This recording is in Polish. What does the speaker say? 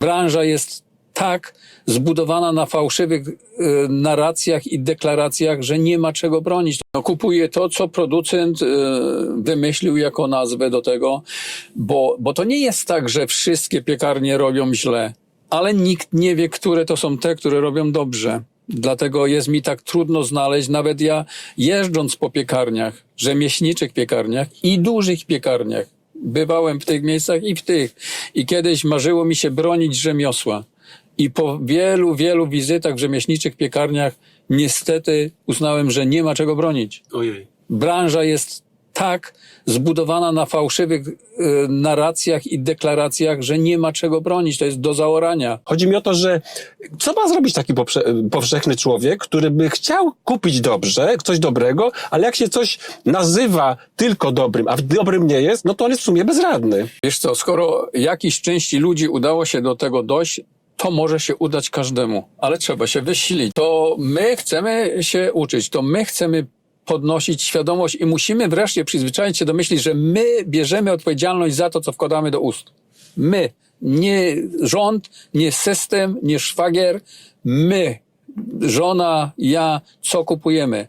Branża jest tak zbudowana na fałszywych e, narracjach i deklaracjach, że nie ma czego bronić. No, kupuję to, co producent e, wymyślił jako nazwę do tego, bo, bo to nie jest tak, że wszystkie piekarnie robią źle, ale nikt nie wie, które to są te, które robią dobrze. Dlatego jest mi tak trudno znaleźć, nawet ja jeżdżąc po piekarniach, rzemieślniczych piekarniach i dużych piekarniach, bywałem w tych miejscach i w tych. I kiedyś marzyło mi się bronić rzemiosła. I po wielu, wielu wizytach w rzemieślniczych piekarniach niestety uznałem, że nie ma czego bronić. Ojej. Branża jest tak zbudowana na fałszywych e, narracjach i deklaracjach, że nie ma czego bronić. To jest do zaorania. Chodzi mi o to, że co ma zrobić taki powszechny człowiek, który by chciał kupić dobrze, coś dobrego, ale jak się coś nazywa tylko dobrym, a dobrym nie jest, no to on jest w sumie bezradny. Wiesz co, skoro jakiejś części ludzi udało się do tego dojść, to może się udać każdemu, ale trzeba się wysilić. To my chcemy się uczyć, to my chcemy podnosić świadomość i musimy wreszcie przyzwyczaić się do myśli, że my bierzemy odpowiedzialność za to, co wkładamy do ust. My, nie rząd, nie system, nie szwagier, my, żona, ja, co kupujemy.